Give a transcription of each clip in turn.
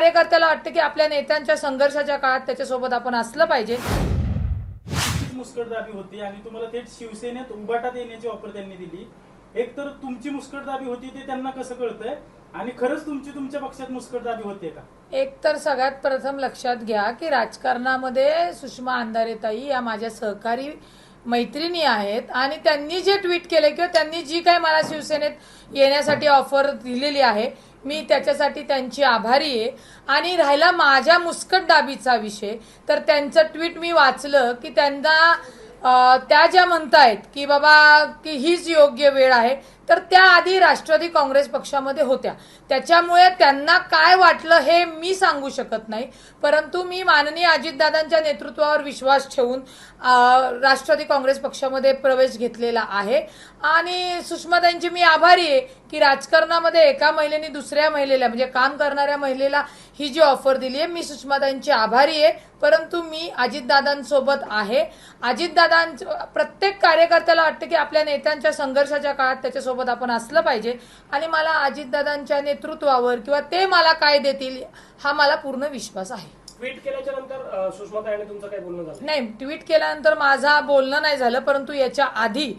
कार्यकर्त्याला वाटतं की आपल्या नेत्यांच्या संघर्षाच्या काळात त्याच्यासोबत आपण असलं पाहिजे. मुस्कटदाबी होती आणि तुम्हाला थेट शिवसेनेत उभाटात येण्याची ऑफर त्यांनी दिली. एक तर तुमची मुस्कटदाबी होती ते त्यांना कसं कळतंय? आणि खरंच तुमची तुमच्या पक्षात मुस्कटदाबी होते का? एक तर सगळ्यात प्रथम लक्षात घ्या की राजकारणामध्ये सुषमा अंधारेताई या माझ्या सहकारी मैत्रिणी आहेत आणि त्यांनी जे ट्विट केले किंवा त्यांनी जी काही मला शिवसेनेत येण्यासाठी ऑफर दिलेली आहे मी त्याच्यासाठी त्यांची आभारी आहे. आणि राहिला माझ्या मुस्कट दाबीचा विषय तर त्यांचं ट्विट मी वाचलं की त्यांना त्या ज्या म्हणतायत की बाबा की हीच योग्य वेळ आहे तर त्या आधी राष्ट्रवादी काँग्रेस पक्षामध्ये होत्या. त्याच्यामुळे त्यांना काय वाटलं हे मी सांगू शकत नाही. परंतु मी माननीय अजितदादांच्या नेतृत्वावर विश्वास ठेवून राष्ट्रवादी काँग्रेस पक्षामध्ये प्रवेश घेतलेला आहे. आणि सुषमाताईंची मी आभारी आहे की राजकारणामध्ये एका महिलेने दुसऱ्या महिलेला म्हणजे काम करणाऱ्या महिलेला ही जी ऑफर दिली आहे मी सुषमाताईंची आभारी आहे. परंतु मी अजितदादांसोबत आहे. अजितदादांचं प्रत्येक कार्यकर्त्याला वाटतं की आपल्या नेत्यांच्या संघर्षाच्या काळात त्याच्यासोबत आपण असलं पाहिजे. आणि मला अजितदादांच्या नेतृत्वावर किंवा ते मला काय देतील हा मला पूर्ण विश्वास आहे. ट्विट केल्याच्यानंतर सुषमाताईने तुमचं काही बोलणं झालं? नाही ट्विट केल्यानंतर माझा बोलणं नाही झालं परंतु याच्या आधी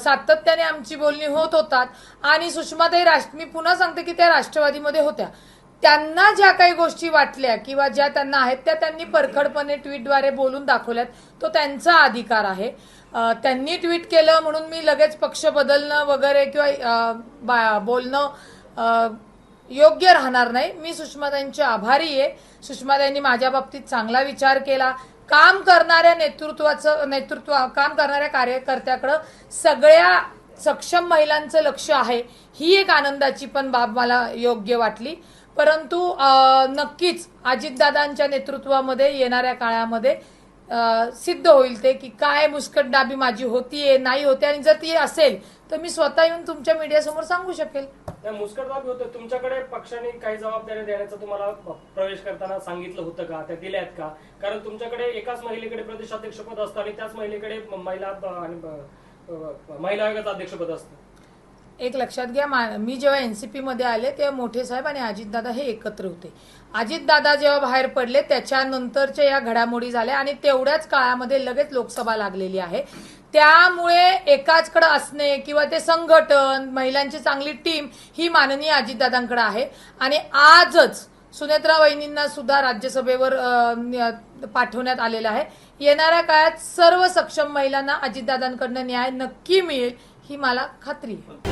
सातत्याने आमची बोलणी होत होतात. आणि सुषमाताई राष्ट्र मी पुन्हा सांगते की त्या राष्ट्रवादीमध्ये होत्या. त्यांना ज्या काही गोष्टी वाटल्या किंवा ज्या त्यांना आहेत त्या त्यांनी परखडपणे ट्विटद्वारे बोलून दाखवल्यात. तो त्यांचा अधिकार आहे. त्यांनी ट्विट केलं म्हणून मी लगेच पक्ष बदलणं वगैरे किंवा बा- बोलणं योग्य राहणार नाही. मी सुषमाताईंची आभारी आहे. सुषमाताईंनी माझ्या बाबतीत चांगला विचार केला. काम करणाऱ्या नेतृत्वाचं नेतृत्व काम करणाऱ्या कार्यकर्त्याकडं सगळ्या सक्षम महिलांचं लक्ष आहे. ही एक आनंदाची पण बाब मला योग्य वाटली. परंतु नक्कीच अजितदादांच्या नेतृत्वामध्ये येणाऱ्या काळामध्ये सिद्ध होईल ते की काय मुस्कट डाबी माझी होतीये नाही होते आणि जर ती असेल तर मी स्वतः येऊन तुमच्या मीडियासमोर सांगू शकेल. मुस्कट डाबी होते. तुमच्याकडे पक्षाने काही जबाबदारी देण्याचं तुम्हाला प्रवेश करताना सांगितलं होतं का? त्या दिल्यात का? कारण तुमच्याकडे एकाच महिलेकडे प्रदेशाध्यक्षपद असतं आणि त्याच महिलेकडे महिला आणि महिला आयोगाचं अध्यक्षपद असतं. एक लक्षात घ्या मा- मी जेव्हा एन सी पीमध्ये आले तेव्हा मोठे साहेब आणि अजितदादा हे एकत्र होते. अजितदादा जेव्हा बाहेर पडले त्याच्यानंतरच्या या घडामोडी झाल्या आणि तेवढ्याच काळामध्ये लगेच लोकसभा लागलेली आहे. त्यामुळे एकाचकडे असणे किंवा ते संघटन महिलांची चांगली टीम ही माननीय अजितदादांकडे आहे. आणि आजच सुनेत्रा वहिनींना सुद्धा राज्यसभेवर न- पाठवण्यात आलेलं आहे. येणाऱ्या काळात सर्व सक्षम महिलांना अजितदादांकडनं न्याय नक्की मिळेल ही मला खात्री आहे.